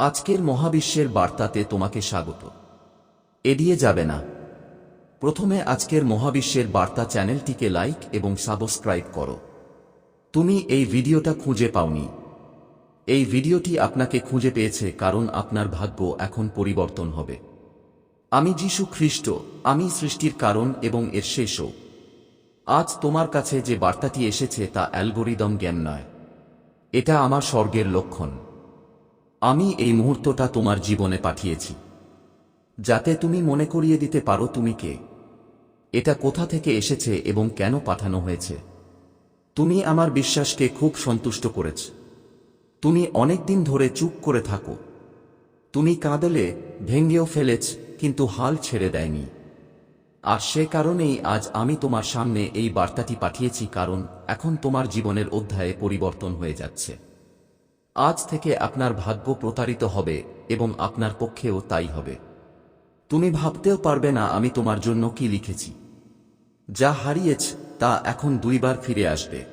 আজকের মহাবিশ্বের বার্তাতে তোমাকে স্বাগত। এড়িয়ে যাবে না। প্রথমে আজকের মহাবিশ্বের বার্তা চ্যানেলটিকে লাইক এবং সাবস্ক্রাইব করো। তুমি এই ভিডিওটা খুঁজে পাওনি। এই ভিডিওটি আপনাকে খুঁজে পেয়েছে কারণ আপনার ভাগ্য এখন পরিবর্তন হবে। আমি যিশু খ্রিস্ট, আমি সৃষ্টির কারণ এবং এর শেষও। আজ তোমার কাছে যে বার্তাটি এসেছে তা অ্যালগোরিদম জ্ঞান নয়। এটা আমার স্বর্গের লক্ষণ। আমি এই মুহূর্তটা তোমার জীবনে পাঠিয়েছি। যাতে তুমি মনে করিয়ে দিতে পারো তুমি কে। এটা কোথা থেকে এসেছে এবং কেন পাঠানো হয়েছে। তুমি আমার বিশ্বাসকে খুব সন্তুষ্ট করেছ। তুমি অনেক দিন ধরে চুপ করে থাকো। তুমি কাঁদলে ভেঙ্গেও ফেলেছ, কিন্তু হাল ছেড়ে দেয়নি। আর সে কারণেই আজ আমি তোমার সামনে এই বার্তাটি পাঠিয়েছি, কারণ এখন তোমার জীবনের অধ্যায়ে পরিবর্তন হয়ে যাচ্ছে। আজ থেকে আপনার ভাগ্য প্রতারিত হবে এবং আপনার পক্ষেও তাই হবে। তুমি ভাবতেও পারবে না আমি তোমার জন্য কি লিখেছি। যা হারিয়েছ, তা এখন দুইবার ফিরে আসবে।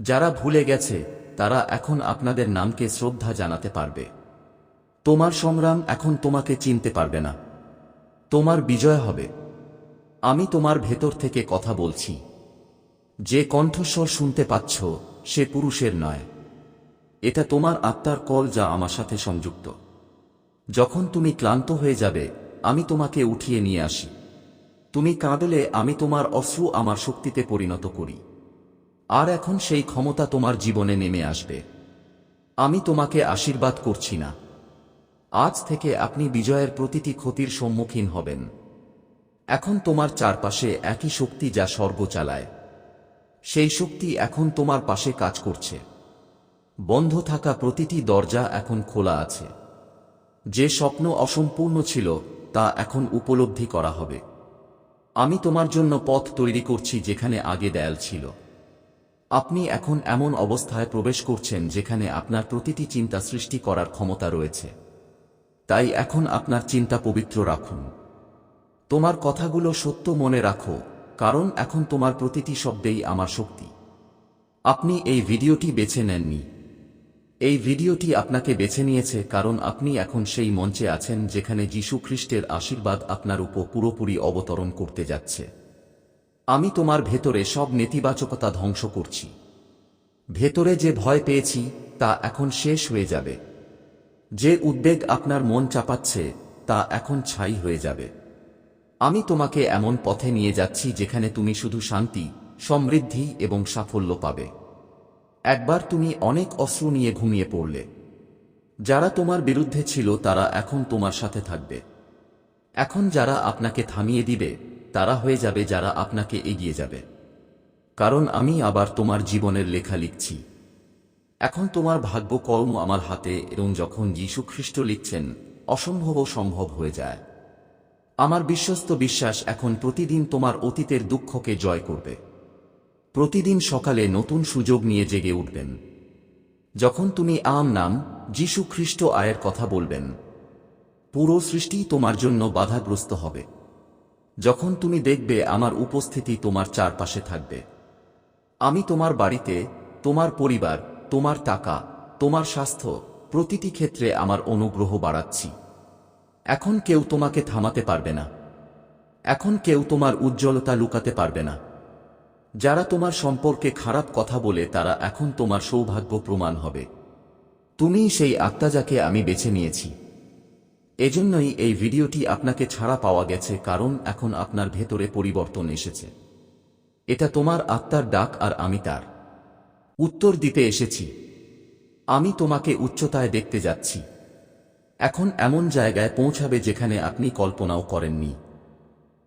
যারা ভুলে গেছে, তারা এখন আপনাদের নামকে শ্রদ্ধা জানাতে পারবে। তোমার সংগ্রাম এখন তোমাকে চিনতে পারবে না। তোমার বিজয় হবে। আমি তোমার ভেতর থেকে কথা বলছি। যে কণ্ঠস্বর শুনতে পাচ্ছ, সে পুরুষের নয়। এটা তোমার আত্মার কল যা আমার সাথে সংযুক্ত। যখন তুমি ক্লান্ত হয়ে যাবে, আমি তোমাকে উঠিয়ে নিয়ে আসি। তুমি কাঁদলে আমি তোমার অশ্রু আমার শক্তিতে পরিণত করি। আর এখন সেই ক্ষমতা তোমার জীবনে নেমে আসবে। আমি তোমাকে আশীর্বাদ করছি না। আজ থেকে আপনি বিজয়ের প্রতিটি ক্ষতির সম্মুখীন হবেন। এখন তোমার চারপাশে একই শক্তি যা স্বর্গ চালায়। সেই শক্তি এখন তোমার পাশে কাজ করছে। বন্ধ থাকা প্রতিটি দরজা এখন খোলা আছে। যে স্বপ্ন অসম্পূর্ণ ছিল, তা এখন উপলব্ধি করা হবে। আমি তোমার জন্য পথ তৈরি করছি যেখানে আগে দেয়াল ছিল। আপনি এখন এমন অবস্থায় প্রবেশ করছেন যেখানে আপনার প্রতিটি চিন্তা সৃষ্টি করার ক্ষমতা রয়েছে। তাই এখন আপনার চিন্তা পবিত্র রাখুন। তোমার কথাগুলো সত্য মনে রাখো, কারণ এখন তোমার প্রতিটি শব্দেই আমার শক্তি। আপনি এই ভিডিওটি বেছে নেননি। এই ভিডিওটি আপনাকে বেছে নিয়েছে কারণ আপনি এখন সেই মঞ্চে আছেন যেখানে যীশু খ্রিস্টের আশীর্বাদ আপনার উপর পুরোপুরি অবতরণ করতে যাচ্ছে। আমি তোমার ভেতরে সব নেতিবাচকতা ধ্বংস করছি। ভেতরে যে ভয় পেয়েছি, তা এখন শেষ হয়ে যাবে। যে উদ্বেগ আপনার মন চাপাচ্ছে, তা এখন ছাই হয়ে যাবে। আমি তোমাকে এমন পথে নিয়ে যাচ্ছি যেখানে তুমি শুধু শান্তি, সমৃদ্ধি এবং সাফল্য পাবে। একবার তুমি অনেক অস্ত্র নিয়ে ঘুমিয়ে পড়লে। যারা তোমার বিরুদ্ধে ছিল, তারা এখন তোমার সাথে থাকবে। এখন যারা আপনাকে থামিয়ে দিবে, তারা হয়ে যাবে যারা আপনাকে এগিয়ে যাবে। কারণ আমি আবার তোমার জীবনের লেখা লিখছি। এখন তোমার ভাগ্য কর্ম আমার হাতে এবং যখন যীশু খ্রিস্ট লিখছেন অসম্ভবও সম্ভব হয়ে যায়। আমার বিশ্বস্ত বিশ্বাস এখন প্রতিদিন তোমার অতীতের দুঃখকে জয় করবে। প্রতিদিন সকালে নতুন সুযোগ নিয়ে জেগে উঠবেন। যখন তুমি আম নাম, যীশু খ্রিস্ট আয়ের কথা বলবেন, পুরো সৃষ্টি তোমার জন্য বাধাগ্রস্ত হবে। যখন তুমি দেখবে আমার উপস্থিতি তোমার চারপাশে থাকবে। আমি তোমার বাড়িতে, তোমার পরিবার, তোমার টাকা, তোমার স্বাস্থ্য, প্রতিটি ক্ষেত্রে আমার অনুগ্রহ বাড়াচ্ছি। এখন কেউ তোমাকে থামাতে পারবে না। এখন কেউ তোমার উজ্জ্বলতা লুকাতে পারবে না। যারা তোমার সম্পর্কে খারাপ কথা বলে তারা এখন তোমার সৌভাগ্য প্রমাণ হবে। তুমিই সেই আত্মা যাকে আমি বেছে নিয়েছি। এজন্যই এই ভিডিওটি আপনাকে ছাড়া পাওয়া গেছে কারণ এখন আপনার ভেতরে পরিবর্তন এসেছে। এটা তোমার আত্মার ডাক আর আমি তার। উত্তর দিতে এসেছি। আমি তোমাকে উচ্চতায় দেখতে যাচ্ছি। এখন এমন জায়গায় পৌঁছাবে যেখানে আপনি কল্পনাও করেননি।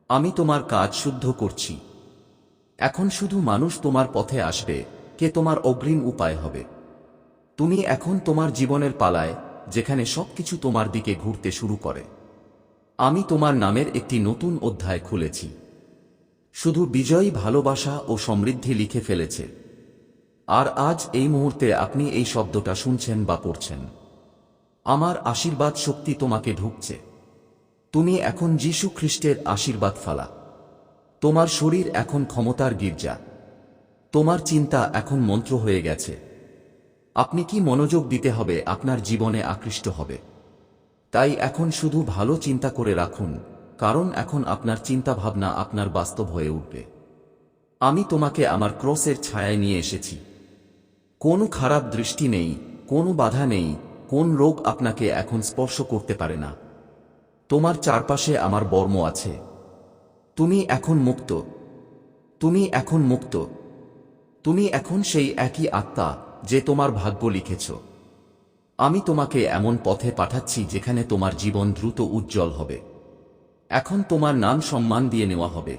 আমি তোমার কাজ শুদ্ধ করছি। এখন শুধু মানুষ তোমার পথে আসবে, কে তোমার অগ্রিম উপায় হবে। তুমি এখন তোমার জীবনের পালায়, যেখানে সবকিছু তোমার দিকে ঘুরতে শুরু করে। আমি তোমার নামের একটি নতুন অধ্যায় খুলেছি। শুধু বিজয়ী ভালোবাসা ও সমৃদ্ধি লিখে ফেলেছে। আর আজ এই মুহূর্তে আপনি এই শব্দটা শুনছেন বা পড়ছেন। আমার আশীর্বাদ শক্তি তোমাকে ঢুকছে। তুমি এখন যীশু খ্রিস্টের আশীর্বাদ ফালা। তোমার শরীর এখন ক্ষমতার গির্জা। তোমার চিন্তা এখন মন্ত্র হয়ে গেছে। আপনি কি মনোযোগ দিতে হবে, আপনার জীবনে আকৃষ্ট হবে। তাই এখন শুধু ভালো চিন্তা করে রাখুন, কারণ এখন আপনার চিন্তাভাবনা আপনার বাস্তব হয়ে উঠবে। আমি তোমাকে আমার ক্রসের ছায়ায় নিয়ে এসেছি। কোনো খারাপ দৃষ্টি নেই, কোনো বাধা নেই, কোন রোগ আপনাকে এখন স্পর্শ করতে পারে না। তোমার চারপাশে আমার বর্ম আছে। তুমি এখন মুক্ত। তুমি এখন মুক্ত। তুমি এখন সেই একই আত্মা যে তোমার ভাগ্য লিখেছ। আমি তোমাকে এমন পথে পাঠাচ্ছি যেখানে তোমার জীবন দ্রুত উজ্জ্বল হবে। এখন তোমার নাম সম্মান দিয়ে নেওয়া হবে।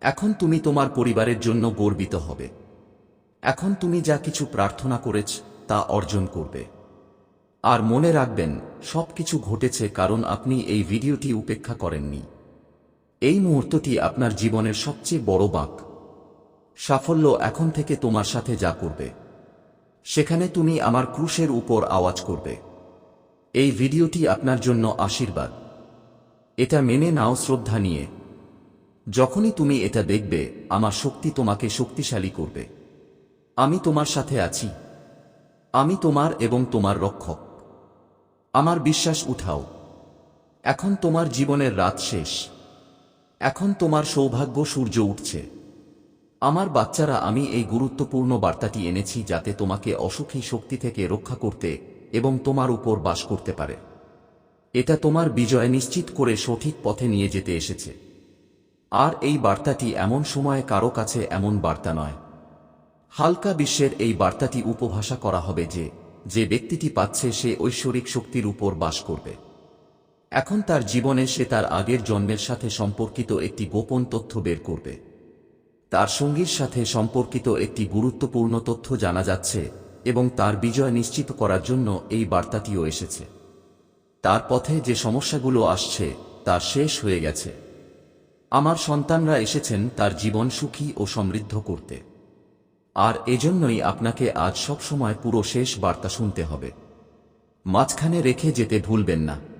এখন তুমি তোমার পরিবারের জন্য গর্বিত হবে। এখন তুমি যা কিছু প্রার্থনা করেছ, তা অর্জন করবে। আর মনে রাখবেন, সবকিছু ঘটেছে কারণ আপনি এই ভিডিওটি উপেক্ষা করেননি। এই মুহূর্তটি আপনার জীবনের সবচেয়ে বড় বাঁক। সাফল্য এখন থেকে তোমার সাথে যা করবে। সেখানে তুমি আমার ক্রুশের উপর আওয়াজ করবে। এই ভিডিওটি আপনার জন্য আশীর্বাদ। এটা মেনে নাও শ্রদ্ধা নিয়ে। যখনই তুমি এটা দেখবে, আমার শক্তি তোমাকে শক্তিশালী করবে। আমি তোমার সাথে আছি। আমি তোমার এবং তোমার রক্ষক। আমার বিশ্বাস উঠাও। এখন তোমার জীবনের রাত শেষ। এখন তোমার সৌভাগ্য সূর্য উঠছে। আমার বাচ্চারা, আমি এই গুরুত্বপূর্ণ বার্তাটি এনেছি যাতে তোমাকে অসুখী শক্তি থেকে রক্ষা করতে এবং তোমার উপর বাস করতে পারে। এটা তোমার বিজয় নিশ্চিত করে সঠিক পথে নিয়ে যেতে এসেছে। আর এই বার্তাটি এমন সময়ে কারও কাছে এমন বার্তা নয়। হালকা বিশ্বের এই বার্তাটি উপভাষা করা হবে যে যে ব্যক্তিটি পাচ্ছে সে ঐশ্বরিক শক্তির উপর বাস করবে। এখন তার জীবনে সে তার আগের জন্মের সাথে সম্পর্কিত একটি গোপন তথ্য বের করবে। তার সঙ্গীর সাথে সম্পর্কিত একটি গুরুত্বপূর্ণ তথ্য জানা যাচ্ছে এবং তার বিজয় নিশ্চিত করার জন্য এই বার্তাটিও এসেছে। তার পথে যে সমস্যাগুলো আসছে, তা শেষ হয়ে গেছে। আমার সন্তানরা এসেছেন তার জীবন সুখী ও সমৃদ্ধ করতে। আর এজন্যই আপনাকে আজ সবসময় পুরো শেষ বার্তা শুনতে হবে। মাঝখানে রেখে যেতে ভুলবেন না।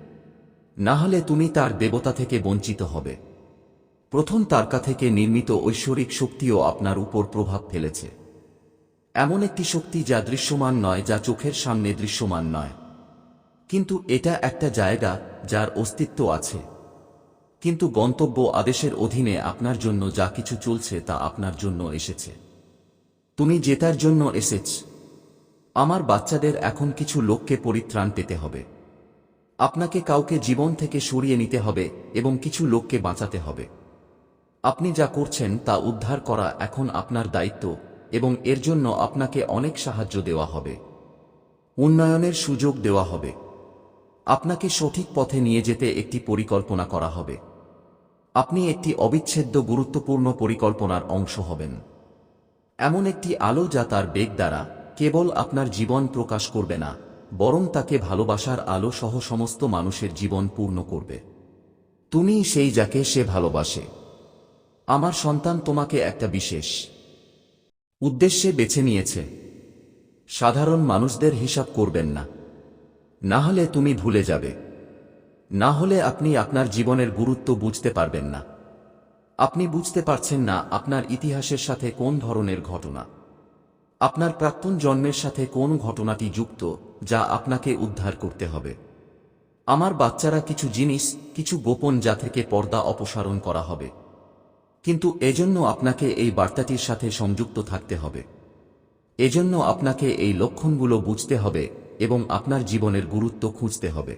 না হলে তুমি তার দেবতা থেকে বঞ্চিত হবে। প্রথম তারকা থেকে নির্মিত ঐশ্বরিক শক্তিও আপনার উপর প্রভাব ফেলেছে। এমন একটি শক্তি যা দৃশ্যমান নয়, যা চোখের সামনে দৃশ্যমান নয়। কিন্তু এটা একটা জায়গা যার অস্তিত্ব আছে। কিন্তু গন্তব্য আদেশের অধীনে আপনার জন্য যা কিছু চলছে তা আপনার জন্য এসেছে। তুমি জেতার জন্য এসেছ। আমার বাচ্চাদের এখন কিছু লোককে পরিত্রাণ পেতে হবে। আপনাকে কাউকে জীবন থেকে সরিয়ে নিতে হবে এবং কিছু লোককে বাঁচাতে হবে। আপনি যা করছেন তা উদ্ধার করা এখন আপনার দায়িত্ব এবং এর জন্য আপনাকে অনেক সাহায্য দেওয়া হবে। উন্নয়নের সুযোগ দেওয়া হবে। আপনাকে সঠিক পথে নিয়ে যেতে একটি পরিকল্পনা করা হবে। আপনি একটি অবিচ্ছেদ্য গুরুত্বপূর্ণ পরিকল্পনার অংশ হবেন। এমন একটি আলো যা তার বেগ দ্বারা কেবল আপনার জীবন প্রকাশ করবে না। বরং তাকে ভালোবাসার আলো সহ সমস্ত মানুষের জীবন পূর্ণ করবে। তুমি সেই যাকে সে ভালোবাসে। আমার সন্তান তোমাকে একটা বিশেষ উদ্দেশ্যে বেছে নিয়েছে। সাধারণ মানুষদের হিসাব করবেন না। না হলে তুমি ভুলে যাবে। না হলে আপনি আপনার জীবনের গুরুত্ব বুঝতে পারবেন না। আপনি বুঝতে পারছেন না আপনার ইতিহাসের সাথে কোন ধরনের ঘটনা। আপনার প্রাক্তন জন্মের সাথে কোন ঘটনাটি যুক্ত যা আপনাকে উদ্ধার করতে হবে। আমার বাচ্চারা কিছু জিনিস, কিছু গোপন যা থেকে পর্দা অপসারণ করা হবে। কিন্তু এজন্য আপনাকে এই বার্তাটির সাথে সংযুক্ত থাকতে হবে। এজন্য আপনাকে এই লক্ষণগুলো বুঝতে হবে এবং আপনার জীবনের গুরুত্ব খুঁজতে হবে।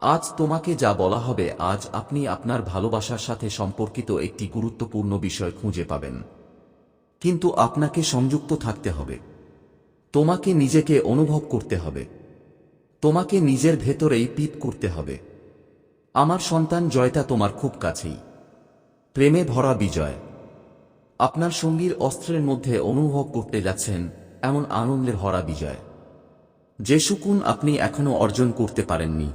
আজ তোমাকে যা বলা হবে, আজ আপনি আপনার ভালোবাসার সাথে সম্পর্কিত একটি গুরুত্বপূর্ণ বিষয় খুঁজে পাবেন। কিন্তু আপনাকে সংযুক্ত থাকতে হবে। তোমাকে নিজেকে অনুভব করতে হবে। তোমাকে নিজের ভেতরেই পিপ করতে হবে। আমার সন্তান জয়টা তোমার খুব কাছেই। প্রেমে ভরা বিজয়। আপনার সঙ্গীর অস্ত্রের মধ্যে অনুভব করতে যাচ্ছেন এমন আনন্দের ভরা বিজয়। যে সুকুন আপনি এখনও অর্জন করতে পারেননি।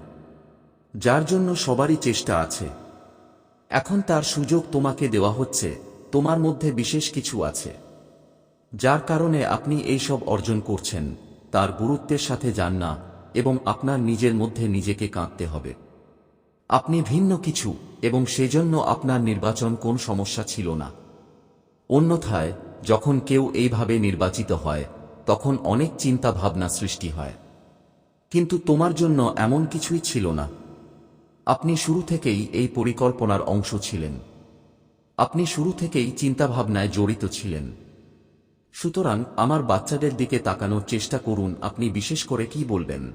যার জন্য সবারই চেষ্টা আছে। এখন তার সুযোগ তোমাকে দেওয়া হচ্ছে। তোমার মধ্যে বিশেষ কিছু আছে। যার কারণে আপনি এই সব অর্জন করছেন, তার গুরুত্বের সাথে যান না এবং আপনার নিজের মধ্যে নিজেকে কাঁদতে হবে। আপনি ভিন্ন কিছু এবং সেজন্য আপনার নির্বাচন কোন সমস্যা ছিল না। অন্যথায়, যখন কেউ এইভাবে নির্বাচিত হয়, তখন অনেক চিন্তা ভাবনা সৃষ্টি হয়। কিন্তু তোমার জন্য এমন কিছুই ছিল না। আপনি শুরু থেকেই এই পরিকল্পনার অংশ ছিলেন। আপনি শুরু থেকেই চিন্তাভাবনায় জড়িত ছিলেন। সুতরাং আমার বাচ্চাদের দিকে তাকানোর চেষ্টা করুন, আপনি বিশেষ করে কি বলবেন?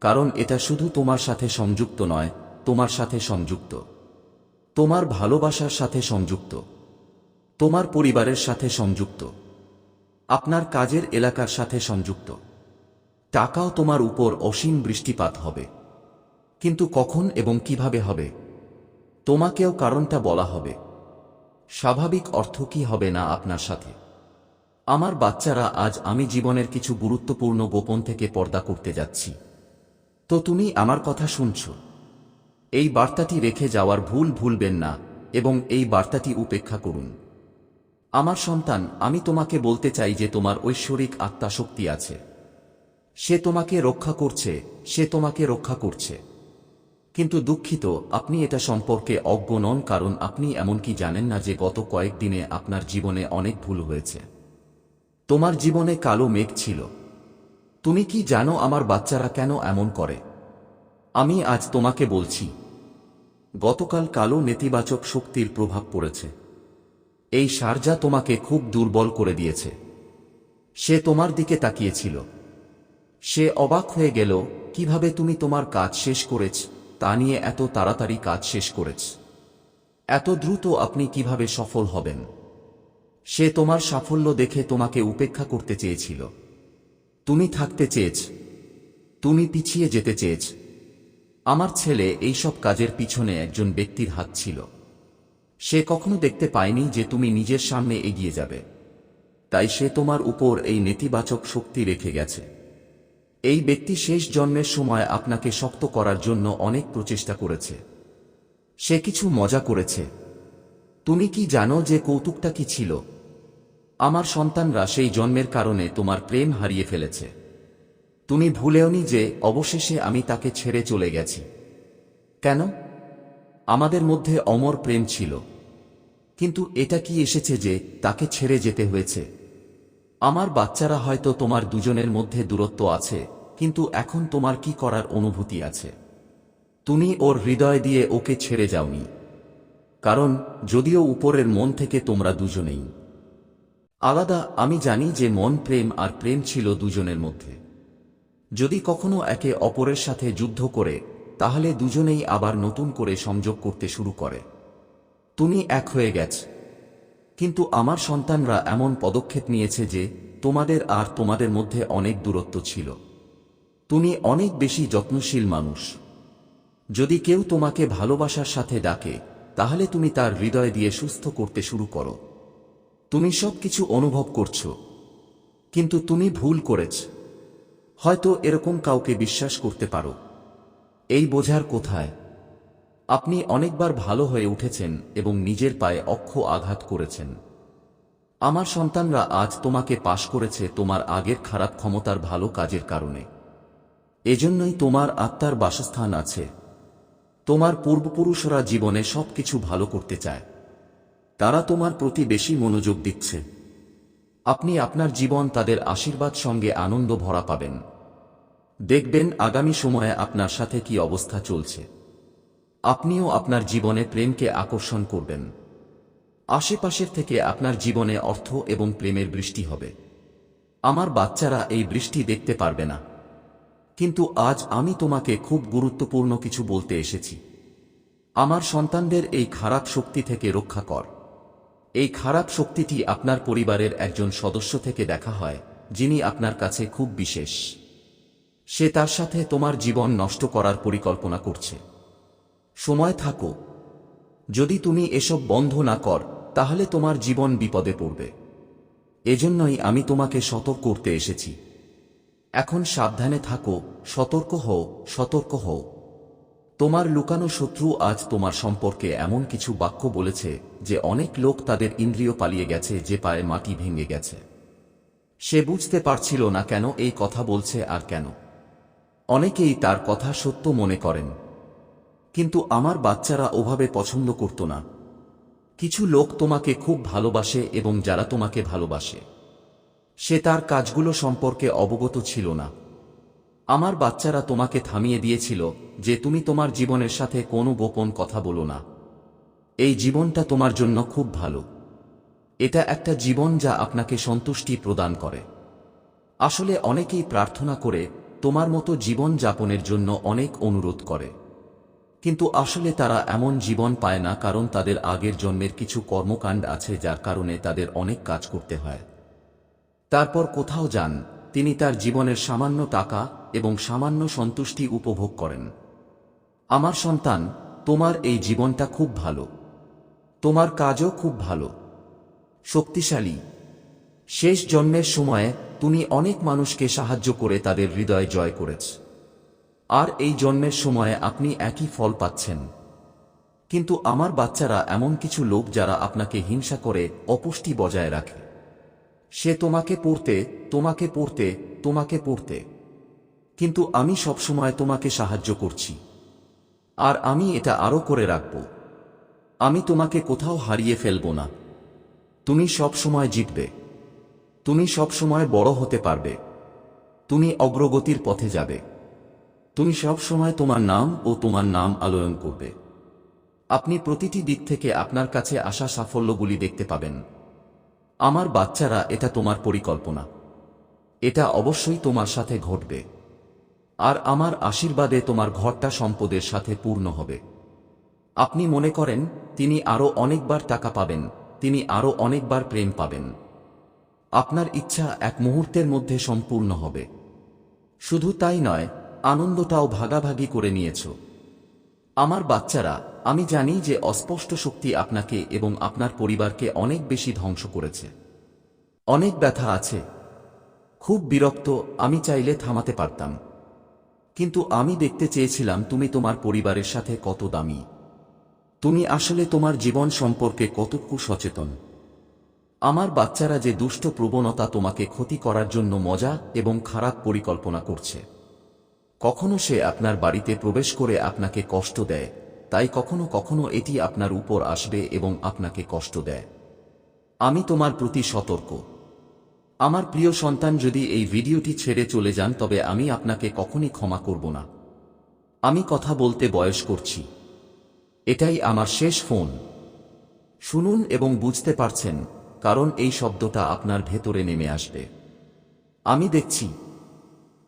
কারণ এটা শুধু তোমার সাথে সংযুক্ত নয়, তোমার সাথে সংযুক্ত। তোমার ভালোবাসার সাথে সংযুক্ত। তোমার পরিবারের সাথে সংযুক্ত। আপনার কাজের এলাকার সাথে সংযুক্ত। টাকাও তোমার উপর অসীম বৃষ্টিপাত হবে। কিন্তু কখন এবং কীভাবে হবে? তোমাকেও কারণটা বলা হবে। স্বাভাবিক অর্থ কি হবে না আপনার সাথে? আমার বাচ্চারা, আজ আমি জীবনের কিছু গুরুত্বপূর্ণ গোপন থেকে পর্দা করতে যাচ্ছি। তো তুমি আমার কথা শুনছ। এই বার্তাটি রেখে যাওয়ার ভুল ভুলবেন না, এবং এই বার্তাটি উপেক্ষা করুন। আমার সন্তান, আমি তোমাকে বলতে চাই যে তোমার ঐশ্বরিক আত্মা শক্তি আছে। সে তোমাকে রক্ষা করছে, সে তোমাকে রক্ষা করছে। কিন্তু দুঃখিত, আপনি এটা সম্পর্কে অজ্ঞ নন, কারণ আপনি এমনকি জানেন না যে গত কয়েকদিনে আপনার জীবনে অনেক ভুল হয়েছে। তোমার জীবনে কালো মেঘ ছিল। তুমি কি জানো আমার বাচ্চারা কেন এমন করে? আমি আজ তোমাকে বলছি, গতকাল কালো নেতিবাচক শক্তির প্রভাব পড়েছে। এই সারজা তোমাকে খুব দুর্বল করে দিয়েছে। সে তোমার দিকে তাকিয়েছিল। সে অবাক হয়ে গেল, কীভাবে তুমি তোমার কাজ শেষ করেছ, তা নিয়ে এত তাড়াতাড়ি কাজ শেষ করেছ। এত দ্রুত আপনি কীভাবে সফল হবেন? সে তোমার সাফল্য দেখে তোমাকে উপেক্ষা করতে চেয়েছিল। তুমি থাকতে চেয়েছ। তুমি পিছিয়ে যেতে চেয়েছ। আমার ছেলে এইসব কাজের পিছনে একজন ব্যক্তির হাত ছিল। সে কখনো দেখতে পায়নি যে তুমি নিজের সামনে এগিয়ে যাবে। তাই সে তোমার উপর এই নেতিবাচক শক্তি রেখে গেছে। এই ব্যক্তি শেষ জন্মের সময় আপনাকে শক্ত করার জন্য অনেক প্রচেষ্টা করেছে। সে কিছু মজা করেছে। তুমি কি জানো যে কৌতুকটা কি ছিল? আমার সন্তানরা সেই জন্মের কারণে তোমার প্রেম হারিয়ে ফেলেছে। তুমি ভুলেওনি যে, অবশেষে আমি তাকে ছেড়ে চলে গেছি। কেন? আমাদের মধ্যে অমর প্রেম ছিল। কিন্তু এটা কি এসেছে যে, তাকে ছেড়ে যেতে হয়েছে? আমার বাচ্চারা হয়তো তোমার দুজনের মধ্যে দূরত্ব আছে, কিন্তু এখন তোমার কি করার অনুভূতি আছে? তুমি ওর হৃদয় দিয়ে ওকে ছেড়ে যাওনি। কারণ, যদিও উপরের মন থেকে তোমরা দুজনেই। আলাদা, আমি জানি যে মন, প্রেম আর প্রেম ছিল দুজনের মধ্যে। যদি কখনো একে অপরের সাথে যুদ্ধ করে, তাহলে দুজনেই আবার নতুন করে সংযোগ করতে শুরু করে। তুমি এক হয়ে গেছ। কিন্তু আমার সন্তানরা এমন পদক্ষেপ নিয়েছে যে, তোমাদের আর তোমাদের মধ্যে অনেক দূরত্ব ছিল। তুমি অনেক বেশি যত্নশীল মানুষ। যদি কেউ তোমাকে ভালোবাসার সাথে ডাকে, তাহলে তুমি তার হৃদয় দিয়ে সুস্থ করতে শুরু করো। তুমি সব কিছু অনুভব করছ, কিন্তু তুমি ভুল করেছ। হয়তো এরকম কাউকে বিশ্বাস করতে পারো। এই বোঝার কোথায়? আপনি অনেকবার ভালো হয়ে উঠেছেন এবং নিজের পায়ে অক্ষ আঘাত করেছেন। আমার সন্তানরা আজ তোমাকে পাশ করেছে তোমার আগের খারাপ ক্ষমতার ভালো কাজের কারণে। এজন্যই তোমার আত্মার বাসস্থান আছে। তোমার পূর্বপুরুষরা জীবনে সবকিছু ভালো করতে চায়। তারা তোমার প্রতি বেশি মনোযোগ দিচ্ছে। আপনি আপনার জীবন তাদের আশীর্বাদ সঙ্গে আনন্দ ভরা পাবেন। দেখবেন আগামী সময়ে আপনার সাথে কি অবস্থা চলছে। আপনিও আপনার জীবনে প্রেমকে আকর্ষণ করবেন। আশেপাশের থেকে আপনার জীবনে অর্থ এবং প্রেমের বৃষ্টি হবে। আমার বাচ্চারা এই বৃষ্টি দেখতে পারবে না। কিন্তু আজ আমি তোমাকে খুব গুরুত্বপূর্ণ কিছু বলতে এসেছি। আমার সন্তানদের এই খারাপ শক্তি থেকে রক্ষা কর। এই খারাপ শক্তিটি আপনার পরিবারের একজন সদস্য থেকে দেখা হয়, যিনি আপনার কাছে খুব বিশেষ। সে তার সাথে তোমার জীবন নষ্ট করার পরিকল্পনা করছে। সময় থাকো। যদি তুমি এসব বন্ধ না কর, তাহলে তোমার জীবন বিপদে পড়বে। এজন্যই আমি তোমাকে সতর্ক করতে এসেছি। এখন সাবধানে থাকো, সতর্ক হও সতর্ক হও। তোমার লুকানো শত্রু আজ তোমার সম্পর্কে এমন কিছু বাক্য বলেছে যে অনেক লোক তাদের ইন্দ্রিয় পালিয়ে গেছে, যে পায়ে মাটি ভেঙে গেছে। সে বুঝতে পারছিল না কেন এই কথা বলছে আর কেন। অনেকেই তার কথা সত্য মনে করেন। কিন্তু আমার বাচ্চারা ওভাবে পছন্দ করত না। কিছু লোক তোমাকে খুব ভালোবাসে এবং যারা তোমাকে ভালোবাসে। সে তার কাজগুলো সম্পর্কে অবগত ছিল না। আমার বাচ্চারা তোমাকে থামিয়ে দিয়েছিল যে তুমি তোমার জীবনের সাথে কোনো গোপন কথা বলো না। এই জীবনটা তোমার জন্য খুব ভালো। এটা একটা জীবন যা আপনাকে সন্তুষ্টি প্রদান করে। আসলে অনেকেই প্রার্থনা করে তোমার মতো জীবন যাপনের জন্য অনেক অনুরোধ করে। কিন্তু আসলে তারা এমন জীবন পায় না কারণ তাদের আগের জন্মের কিছু কর্মকাণ্ড আছে যার কারণে তাদের অনেক কাজ করতে হয়। তারপর কোথাও যান, তিনি তার জীবনের সামান্য টাকা এবং সামান্য সন্তুষ্টি উপভোগ করেন। আমার সন্তান, তোমার এই জীবনটা খুব ভালো। তোমার কাজও খুব ভালো। শক্তিশালী। শেষ জন্মের সময়ে তুমি অনেক মানুষকে সাহায্য করে তাদের হৃদয় জয় করেছ। আর এই জন্মের সময়ে আপনি একই ফল পাচ্ছেন। কিন্তু আমার বাচ্চারা এমন কিছু লোক যারা আপনাকে হিংসা করে, অপুষ্টি বজায় রাখে। সে তোমাকে পড়তে তোমাকে পড়তে তোমাকে পড়তে। কিন্তু আমি সবসময় তোমাকে সাহায্য করছি। আর আমি এটা আরও করে রাখব। আমি তোমাকে কোথাও হারিয়ে ফেলব না। তুমি সব সময় জিতবে। তুমি সব সময় বড় হতে পারবে। তুমি অগ্রগতির পথে যাবে। তুমি সব সময় তোমার নাম ও তোমার নাম আলোয়ন করবে। আপনি প্রতিটি দিক থেকে আপনার কাছে আসা সাফল্যগুলি দেখতে পাবেন। আমার বাচ্চারা এটা তোমার পরিকল্পনা। এটা অবশ্যই তোমার সাথে ঘটবে। আর আমার আশীর্বাদে তোমার ঘরটা সম্পদের সাথে পূর্ণ হবে। আপনি মনে করেন, তিনি আরও অনেকবার টাকা পাবেন, তিনি আরও অনেকবার প্রেম পাবেন। আপনার ইচ্ছা এক মুহূর্তের মধ্যে সম্পূর্ণ হবে। শুধু তাই নয়, আনন্দটাও ভাগাভাগি করে নিয়েছ। আমার বাচ্চারা, আমি জানি যে অস্পষ্ট শক্তি আপনাকে এবং আপনার পরিবারকে অনেক বেশি ধ্বংস করেছে। অনেক ব্যথা আছে। খুব বিরক্ত, আমি চাইলে থামাতে পারতাম। কিন্তু আমি দেখতে চেয়েছিলাম তুমি তোমার পরিবারের সাথে কত দামি। তুমি আসলে তোমার জীবন সম্পর্কে কতটুকু সচেতন। আমার বাচ্চারা যে দুষ্ট প্রবণতা তোমাকে ক্ষতি করার জন্য মজা এবং খারাপ পরিকল্পনা করছে। কখনো সে আপনার বাড়িতে প্রবেশ করে আপনাকে কষ্ট দেয়, তাই কখনো কখনো এটি আপনার উপর আসবে এবং আপনাকে কষ্ট দেয়। আমি তোমার প্রতি সতর্ক। আমার প্রিয় সন্তান, যদি এই ভিডিওটি ছেড়ে চলে যান, তবে আমি আপনাকে কখনই ক্ষমা করব না। আমি কথা বলতে বয়স করছি। এটাই আমার শেষ ফোন। শুনুন এবং বুঝতে পারছেন, কারণ এই শব্দটা আপনার ভেতরে নেমে আসবে। আমি দেখছি।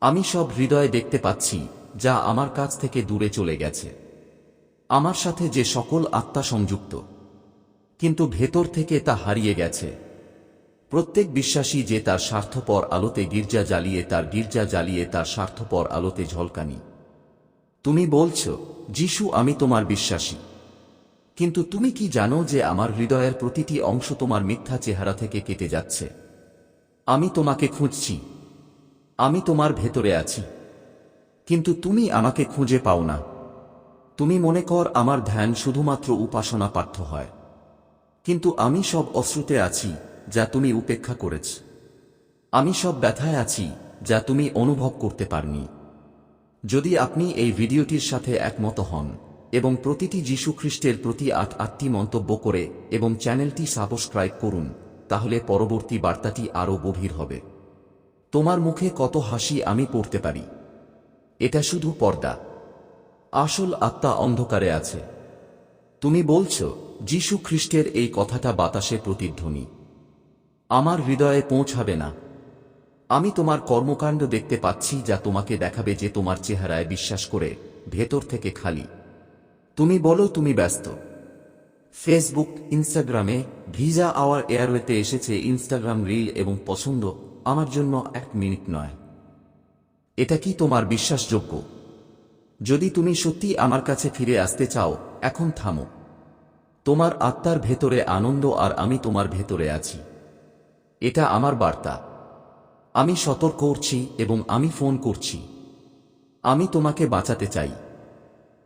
আমি সব হৃদয় দেখতে পাচ্ছি, যা আমার কাছ থেকে দূরে চলে গেছে। আমার সাথে যে সকল আত্মা সংযুক্ত, কিন্তু ভেতর থেকে তা হারিয়ে গেছে। প্রত্যেক বিশ্বাসী যে তার স্বার্থপর আলোতে গির্জা জ্বালিয়ে তার গির্জা জ্বালিয়ে তার স্বার্থপর আলোতে ঝলকানি। তুমি বলছ, যিশু, আমি তোমার বিশ্বাসী। কিন্তু তুমি কি জানো যে আমার হৃদয়ের প্রতিটি অংশ তোমার মিথ্যা চেহারা থেকে কেটে যাচ্ছে? আমি তোমাকে খুঁজছি। আমি তোমার ভেতরে আছি। কিন্তু তুমি আমাকে খুঁজে পাও না। তুমি মনে কর আমার ধ্যান শুধুমাত্র উপাসনা পাঠ্য হয়। কিন্তু আমি সব অশ্রুতে আছি। যা তুমি উপেক্ষা করেছ। আমি সব ব্যথায় আছি, যা তুমি অনুভব করতে পারনি। যদি আপনি এই ভিডিওটির সাথে একমত হন এবং প্রতিটি যীশু খ্রিস্টের প্রতি আট আটটি মন্তব্য করে এবং চ্যানেলটি সাবস্ক্রাইব করুন, তাহলে পরবর্তী বার্তাটি আরও গভীর হবে। তোমার মুখে কত হাসি আমি পড়তে পারি। এটা শুধু পর্দা। আসল আত্মা অন্ধকারে আছে। তুমি বলছ, যীশু খ্রিস্টের এই কথাটা বাতাসে প্রতিধ্বনি। আমার হৃদয়ে পৌঁছাবে না। আমি তোমার কর্মকাণ্ড দেখতে পাচ্ছি যা তোমাকে দেখাবে যে তোমার চেহারায় বিশ্বাস করে ভেতর থেকে খালি। তুমি বলো তুমি ব্যস্ত। ফেসবুক, ইনস্টাগ্রামে ভিজা আওয়ার এয়ারওয়েতে এসেছে ইনস্টাগ্রাম রিল এবং পছন্দ আমার জন্য এক মিনিট নয়। এটা কি তোমার বিশ্বাসযোগ্য? যদি তুমি সত্যি আমার কাছে ফিরে আসতে চাও, এখন থামো। তোমার আত্মার ভেতরে আনন্দ আর আমি তোমার ভেতরে আছি। এটা আমার বার্তা। আমি সতর্ক করছি এবং আমি ফোন করছি। আমি তোমাকে বাঁচাতে চাই।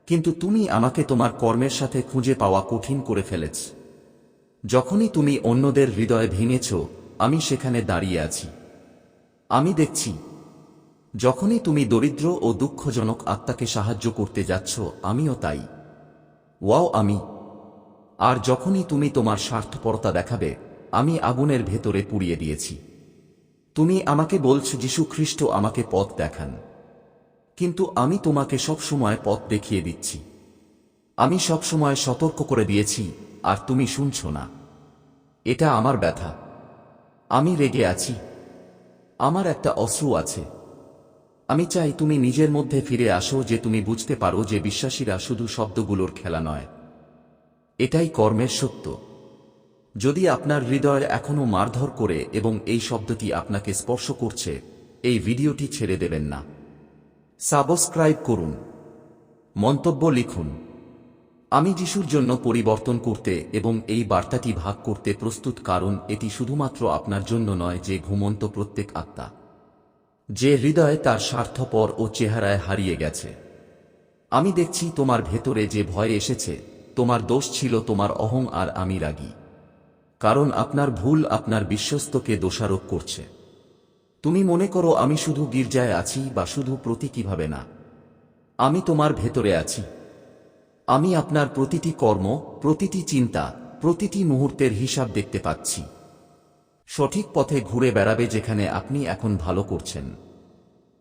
কিন্তু তুমি আমাকে তোমার কর্মের সাথে খুঁজে পাওয়া কঠিন করে ফেলেছ। যখনই তুমি অন্যদের হৃদয়ে ভেঙেছ, আমি সেখানে দাঁড়িয়ে আছি। আমি দেখছি, যখনই তুমি দরিদ্র ও দুঃখজনক আত্মাকে সাহায্য করতে যাচ্ছ, আমিও তাই। ওয়াও, আমি। আর যখনই তুমি তোমার স্বার্থপরতা দেখাবে আমি আগুনের ভেতরে পুড়িয়ে দিয়েছি। তুমি আমাকে বলছো, যীশু খ্রিস্ট আমাকে পথ দেখান। কিন্তু আমি তোমাকে সব সময় পথ দেখিয়ে দিচ্ছি। আমি সব সময় সতর্ক করে দিয়েছি, আর তুমি শুনছ না। এটা আমার ব্যথা। আমি রেগে আছি। আমার একটা অশ্রু আছে। আমি চাই তুমি নিজের মধ্যে ফিরে আসো, যে তুমি বুঝতে পারো যে বিশ্বাসীরা শুধু শব্দগুলোর খেলা নয়। এটাই কর্মের সত্য। যদি আপনার হৃদয় এখনও মারধর করে এবং এই শব্দটি আপনাকে স্পর্শ করছে, এই ভিডিওটি ছেড়ে দেবেন না। সাবস্ক্রাইব করুন। মন্তব্য লিখুন। আমি যিশুর জন্য পরিবর্তন করতে এবং এই বার্তাটি ভাগ করতে প্রস্তুত কারণ এটি শুধুমাত্র আপনার জন্য নয় যে ঘুমন্ত প্রত্যেক আত্মা। যে হৃদয় তার স্বার্থপর ও চেহারায় হারিয়ে গেছে। আমি দেখছি তোমার ভেতরে যে ভয় এসেছে, তোমার দোষ ছিল তোমার অহং আর আমি রাগী। কারণ আপনার ভুল আপনার বিশ্বস্তকে দোষারোপ করছে। তুমি মনে করো আমি শুধু গির্জায় আছি বা শুধু প্রতি কীভাবে না। আমি তোমার ভেতরে আছি। আমি আপনার প্রতিটি কর্ম, প্রতিটি চিন্তা, প্রতিটি মুহূর্তের হিসাব দেখতে পাচ্ছি। সঠিক পথে ঘুরে বেড়াবে যেখানে আপনি এখন ভালো করছেন।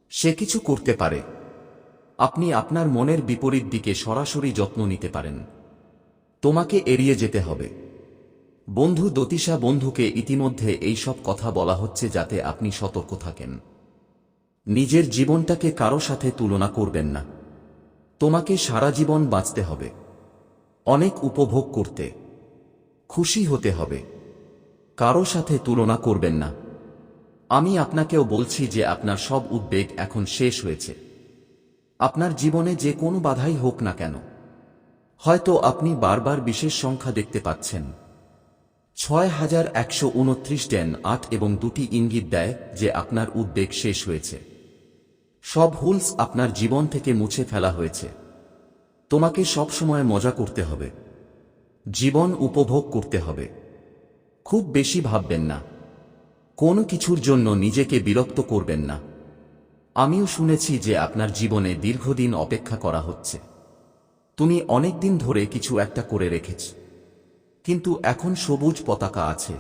সে কিছু করতে পারে। আপনি আপনার মনের বিপরীত দিকে সরাসরি যত্ন নিতে পারেন। তোমাকে এড়িয়ে যেতে হবে। বন্ধু দতিশা বন্ধুকে ইতিমধ্যে এই সব কথা বলা হচ্ছে যাতে আপনি সতর্ক থাকেন। নিজের জীবনটাকে কারও সাথে তুলনা করবেন না। তোমাকে সারা জীবন বাঁচতে হবে। অনেক উপভোগ করতে। খুশি হতে হবে। কারও সাথে তুলনা করবেন না। আমি আপনাকেও বলছি যে আপনার সব উদ্বেগ এখন শেষ হয়েছে। আপনার জীবনে যে কোনো বাধাই হোক না কেন। হয়তো আপনি বারবার বিশেষ সংখ্যা দেখতে পাচ্ছেন। ছয় হাজার একশো উনত্রিশ ডেন আট এবং দুটি ইঙ্গিত দেয় যে আপনার উদ্বেগ শেষ হয়েছে। সব হুলস আপনার জীবন থেকে মুছে ফেলা হয়েছে। তোমাকে সব সময় মজা করতে হবে। জীবন উপভোগ করতে হবে। খুব বেশি ভাববেন না। কোনো কিছুর জন্য নিজেকে বিরক্ত করবেন না। আমিও শুনেছি যে আপনার জীবনে দীর্ঘদিন অপেক্ষা করা হচ্ছে। তুমি অনেক দিন ধরে কিছু একটা করে রেখেছ। কিন্তু এখন সবুজ পতাকা আছে।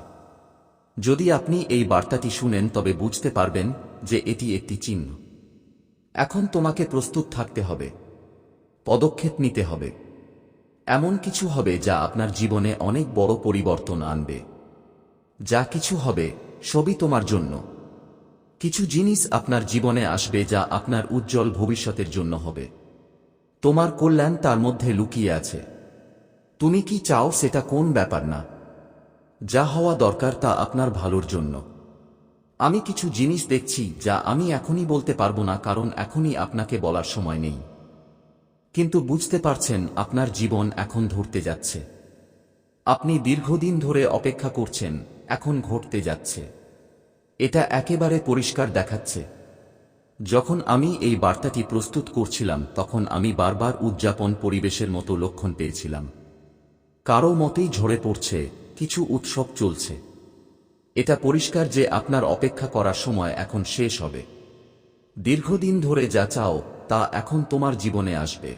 যদি আপনি এই বার্তাটি শুনেন, তবে বুঝতে পারবেন যে এটি একটি চিহ্ন। এখন তোমাকে প্রস্তুত থাকতে হবে। পদক্ষেপ নিতে হবে। এমন কিছু হবে যা আপনার জীবনে অনেক বড় পরিবর্তন আনবে। যা কিছু হবে, সবই তোমার জন্য। কিছু জিনিস আপনার জীবনে আসবে যা আপনার উজ্জ্বল ভবিষ্যতের জন্য হবে। তোমার কল্যাণ তার মধ্যে লুকিয়ে আছে। তুমি কি চাও সেটা কোন ব্যাপার না। যা হওয়া দরকার তা আপনার ভালোর জন্য। আমি কিছু জিনিস দেখছি যা আমি এখনই বলতে পারব না কারণ এখনই আপনাকে বলার সময় নেই। কিন্তু বুঝতে পারছেন, আপনার জীবন এখন ধরতে যাচ্ছে। আপনি দীর্ঘদিন ধরে অপেক্ষা করছেন, এখন ঘটতে যাচ্ছে। এটা একেবারে পরিষ্কার দেখাচ্ছে। যখন আমি এই বার্তাটি প্রস্তুত করছিলাম, তখন আমি বারবার উদযাপন পরিবেশের মতো লক্ষণ পেয়েছিলাম। কারও মতেই ঝরে পড়ছে, কিছু উৎসব চলছে। এটা পরিষ্কার যে আপনার অপেক্ষা করার সময় এখন শেষ হবে। দীর্ঘদিন ধরে যা চাও, তা এখন তোমার জীবনে আসবে।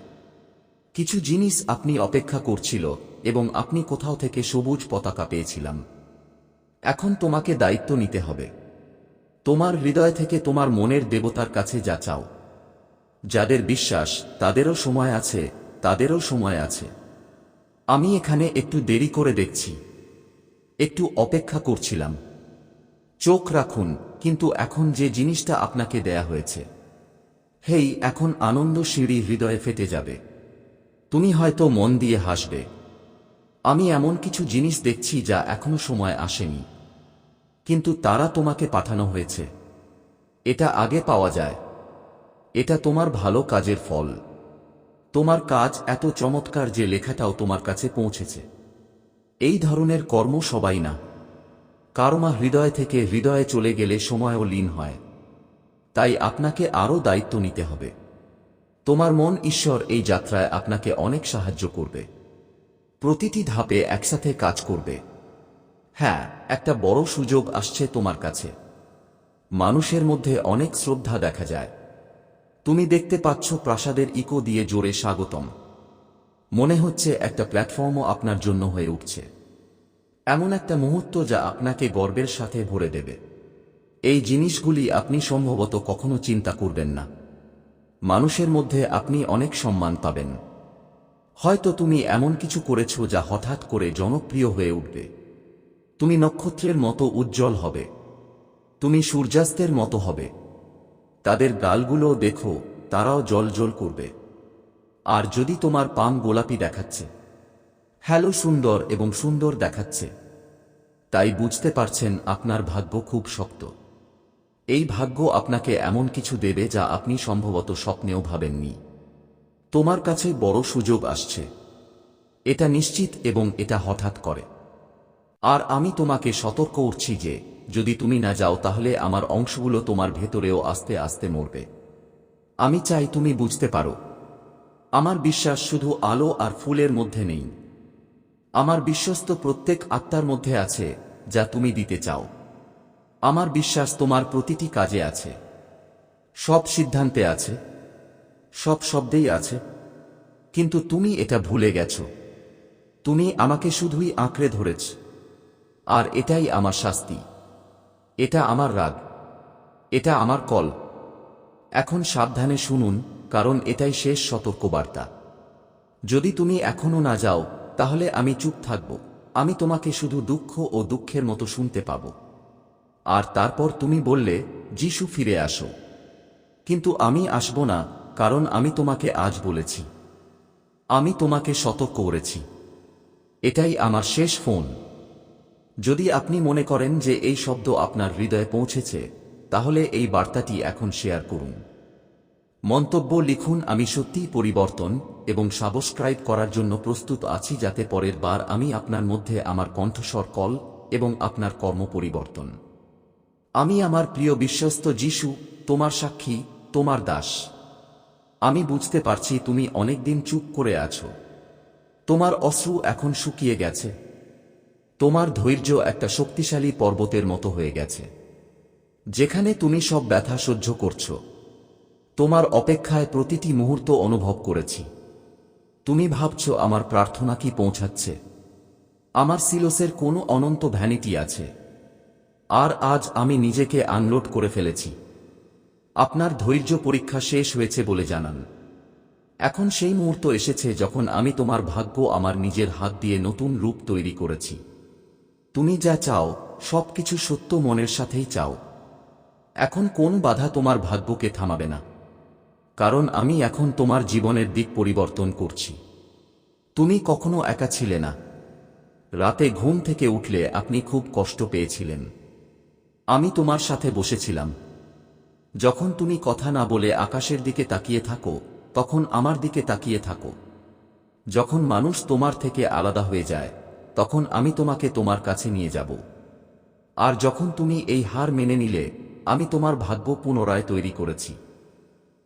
কিছু জিনিস আপনি অপেক্ষা করছিল এবং আপনি কোথাও থেকে সবুজ পতাকা পেয়েছিলাম। এখন তোমাকে দায়িত্ব নিতে হবে। তোমার হৃদয় থেকে তোমার মনের দেবতার কাছে যা চাও। যাদের বিশ্বাস, তাদেরও সময় আছে, তাদেরও সময় আছে। আমি এখানে একটু দেরি করে দেখছি। একটু অপেক্ষা করছিলাম। চোখ রাখুন, কিন্তু এখন যে জিনিসটা আপনাকে দেয়া হয়েছে। হেই, এখন আনন্দ সিঁড়ি হৃদয়ে ফেটে যাবে। তুমি হয়তো মন দিয়ে হাসবে। আমি এমন কিছু জিনিস দেখছি যা এখনও সময় আসেনি। কিন্তু তারা তোমাকে পাঠানো হয়েছে। এটা আগে পাওয়া যায়। এটা তোমার ভালো কাজের ফল। তোমার কাজ এত চমৎকার যে লেখাটাও তোমার কাছে পৌঁছেছে। এই ধরনের কর্ম সবাই না। কারমা হৃদয় থেকে হৃদয়ে চলে গেলে সময়ও লীন হয়। তাই আপনাকে আরও দায়িত্ব নিতে হবে। তোমার মন ঈশ্বর এই যাত্রায় আপনাকে অনেক সাহায্য করবে। প্রতিটি ধাপে একসাথে কাজ করবে। হ্যাঁ একটা বড় সুযোগ আসছে তোমার কাছে। মানুষের মধ্যে অনেক শ্রদ্ধা দেখা যায়। তুমি দেখতে পাচ্ছ প্রাসাদের ইকো দিয়ে জোরে স্বাগতম। মনে হচ্ছে একটা প্ল্যাটফর্মও আপনার জন্য হয়ে উঠছে। এমন একটা মুহূর্ত যা আপনাকে গর্বের সাথে ভরে দেবে। এই জিনিসগুলি আপনি সম্ভবত কখনো চিন্তা করবেন না। মানুষের মধ্যে আপনি অনেক সম্মান পাবেন। হয়তো তুমি এমন কিছু করেছ যা হঠাৎ করে জনপ্রিয় হয়ে উঠবে। তুমি নক্ষত্রের মতো উজ্জ্বল হবে। তুমি সূর্যাস্তের মতো হবে। তাদের গালগুলো দেখো, তারাও জল জল করবে। আর যদি তোমার পাম গোলাপি দেখাচ্ছে, হ্যালো সুন্দর এবং সুন্দর দেখাচ্ছে, তাই বুঝতে পারছেন আপনার ভাগ্য খুব শক্ত। এই ভাগ্য আপনাকে এমন কিছু দেবে যা আপনি সম্ভবত স্বপ্নেও ভাবেননি। তোমার কাছে বড় সুযোগ আসছে। এটা নিশ্চিত এবং এটা হঠাৎ করে। আর আমি তোমাকে সতর্ক উঠছি যে যদি তুমি না যাও, তাহলে আমার অংশগুলো তোমার ভেতরেও আস্তে আস্তে মরবে। আমি চাই তুমি বুঝতে পারো, আমার বিশ্বাস শুধু আলো আর ফুলের মধ্যে নেই। আমার বিশ্বস্ত প্রত্যেক আত্মার মধ্যে আছে, যা তুমি দিতে চাও। আমার বিশ্বাস তোমার প্রতিটি কাজে আছে। সব সিদ্ধান্তে আছে, সব শব্দেই আছে। কিন্তু তুমি এটা ভুলে গেছ। তুমি আমাকে শুধুই আঁকড়ে ধরেছ, আর এটাই আমার শাস্তি। এটা আমার রাগ। এটা আমার কল। এখন সাবধানে শুনুন, কারণ এটাই শেষ সতর্কবার্তা। যদি তুমি এখনও না যাও, তাহলে আমি চুপ থাকব। আমি তোমাকে শুধু দুঃখ ও দুঃখের মতো শুনতে পাব। আর তারপর তুমি বললে, যিশু ফিরে আসো। কিন্তু আমি আসব না, কারণ আমি তোমাকে আজ বলেছি। আমি তোমাকে সতর্ক করেছি। এটাই আমার শেষ ফোন। যদি আপনি মনে করেন যে এই শব্দ আপনার হৃদয়ে পৌঁছেছে, তাহলে এই বার্তাটি এখন শেয়ার করুন। মন্তব্য লিখুন, আমি সত্যিই পরিবর্তন এবং সাবস্ক্রাইব করার জন্য প্রস্তুত আছি, যাতে পরের বার আমি আপনার মধ্যে আমার কণ্ঠস্বর কল এবং আপনার কর্ম পরিবর্তন। আমি আমার প্রিয় বিশ্বস্ত যিশু, তোমার সাক্ষী, তোমার দাস। আমি বুঝতে পারছি তুমি অনেকদিন চুপ করে আছো। তোমার অশ্রু এখন শুকিয়ে গেছে। তোমার ধৈর্য একটা শক্তিশালী পর্বতের মতো হয়ে গেছে। যেখানে তুমি সব ব্যথা সহ্য করছ। তোমার অপেক্ষায় প্রতিটি মুহূর্ত অনুভব করেছি। তুমি ভাবছ, আমার প্রার্থনা কি পৌঁছাচ্ছে? আমার সিলোসের কোনো অনন্ত ভ্যানিটি আছে। আর আজ আমি নিজেকে আনলোড করে ফেলেছি। আপনার ধৈর্য পরীক্ষা শেষ হয়েছে বলে জানান। এখন সেই মুহূর্ত এসেছে যখন আমি তোমার ভাগ্য আমার নিজের হাত দিয়ে নতুন রূপ তৈরি করেছি। তুমি যা চাও, সবকিছু সত্য মনের সাথেই চাও। এখন কোন বাধা তোমার ভাগ্যকে থামাবে না। কারণ আমি এখন তোমার জীবনের দিক পরিবর্তন করছি। তুমি কখনো একা ছিলে না। রাতে ঘুম থেকে উঠলে আপনি খুব কষ্ট পেয়েছিলেন। আমি তোমার সাথে বসেছিলাম। যখন তুমি কথা না বলে আকাশের দিকে তাকিয়ে থাকো, তখন আমার দিকে তাকিয়ে থাকো। যখন মানুষ তোমার থেকে আলাদা হয়ে যায় তখন আমি তোমাকে তোমার কাছে নিয়ে যাব। আর যখন তুমি এই হার মেনে নিলে, আমি তোমার ভাগ্য পুনরায় তৈরি করেছি।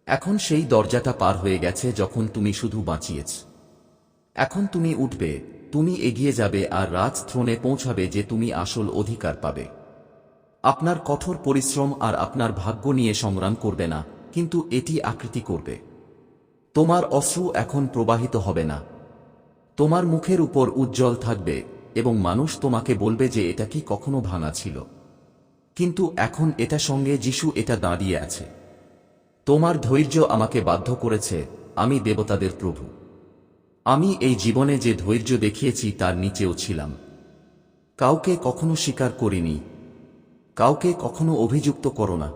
এখন সেই দরজাটা পার হয়ে গেছে যখন তুমি শুধু বাঁচিয়েছ। এখন তুমি উঠবে, তুমি এগিয়ে যাবে আর রাজ থ্রোনে পৌঁছাবে যে তুমি আসল অধিকার পাবে। আপনার কঠোর পরিশ্রম আর আপনার ভাগ্য নিয়ে সংগ্রাম করবে না, কিন্তু এটি আকৃতি করবে। তোমার অশ্রু এখন প্রবাহিত হবে না। তোমার মুখের উপর উজ্জ্বল থাকবে এবং মানুষ তোমাকে বলবে যে এটা কি কখনো ভাঙা ছিল। কিন্তু এখন এটা সঙ্গে যিশু এটা দাঁড়িয়ে আছে। তোমার ধৈর্য আমাকে বাধ্য করেছে, আমি দেবতাদের প্রভু। আমি এই জীবনে যে ধৈর্য দেখিয়েছি তার নিচেও ছিলাম। কাউকে কখনো স্বীকার করিনি। কাউকে কখনো অভিযুক্ত করো না।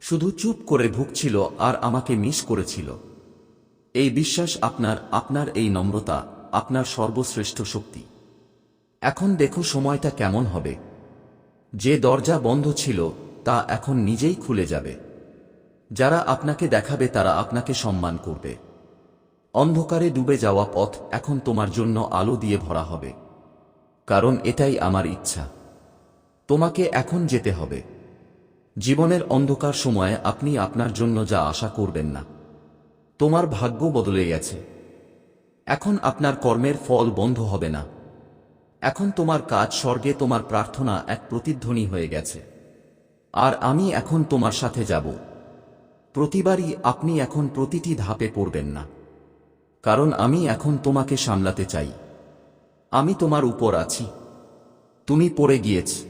শুধু চুপ করে ভুগছিল আর আমাকে মিস করেছিল। এই বিশ্বাস আপনার আপনার এই নম্রতা আপনার সর্বশ্রেষ্ঠ শক্তি। এখন দেখো সময়টা কেমন হবে। যে দরজা বন্ধ ছিল, তা এখন নিজেই খুলে যাবে। যারা আপনাকে দেখাবে, তারা আপনাকে সম্মান করবে। অন্ধকারে ডুবে যাওয়া পথ এখন তোমার জন্য আলো দিয়ে ভরা হবে। কারণ এটাই আমার ইচ্ছা। তোমাকে এখন যেতে হবে। জীবনের অন্ধকার সময়ে আপনি আপনার জন্য যা আশা করবেন না। তোমার ভাগ্য বদলে গেছে। এখন আপনার কর্মের ফল বন্ধ হবে না। এখন তোমার কাজ স্বর্গে তোমার প্রার্থনা এক প্রতিধ্বনি হয়ে গেছে। আর আমি এখন তোমার সাথে যাব। প্রতিবারই আপনি এখন প্রতিটি ধাপে পড়বেন না। কারণ আমি এখন তোমাকে সামলাতে চাই। আমি তোমার উপর আছি। তুমি পড়ে গিয়েছ।